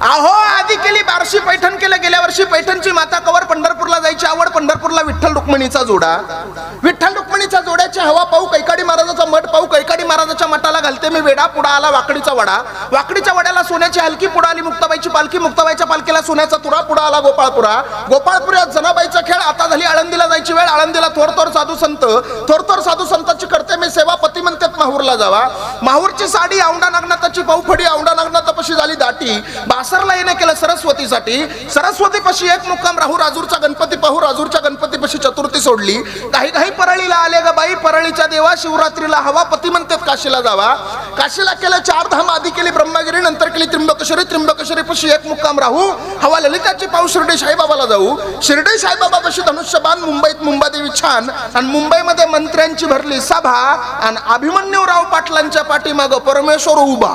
अहो आधी केली बारशी पैठण केलं गेल्या वर्षी पैठणची माता कवर पंढरपूरला जायची आवड पंढरपूरला विठ्ठल रुक्मिणीचा जोडा. विठ्ठल रुक्मिणीच्या जोड्याची हवा पाहू कैकाडी महाराजाचा मठ पाहू कैकाडी महाराजाच्या मठाला घालते मी वेडा पुढा आला वाकडीचा वडा. वाकडीच्या वड्याला सोन्याची हलकी पुढा आली मुक्ताबाईची पालखी मुक्ताबाईच्या पालखीला सोन्याचा तुरा पुढा आला गोपाळपुरा. गोपाळपुऱ्यात जनाबाईचा खेळ आता झाली आळंदीला जायची वेळ आळंदीला थोर थोर साधू संत थोर थोर साधू संतांची करते मी सेवा माहूरला जावा. माहूरची साडी औंडा नागनाथाची पाऊफडी औंढा नागनाथापाशी झाली दाटी. बासरला येणे केलं सरस्वतीसाठी. सरस्वतीपाशी एक मुक्काम राहू राजूरचा गणपती पाहू राजूरच्या गणपतीपाशी चतुर्थी सोडली. काही काही परळीला आले ग बाई परळीच्या देवा शिवरात्रीला हवा पती म्हणतात काशीला जावा. काशीला केलं चार धाम आधी केली ब्रह्मगिरी टाकली त्र्यंबकेश्वरी त्र्यंबकेश्वरी पशी एक मुक्काम राहू. हवा ललिताची पाऊस शिर्डी साईबाबाला जाऊ. शिर्डी साईबाबा पशी धनुष्यबाण मुंबईत मुंबादेवी छान. आणि मुंबईमध्ये मंत्र्यांची भरली सभा आणि अभिमन्यूराव पाटलांच्या पाठीमागं परमेश्वर उभा.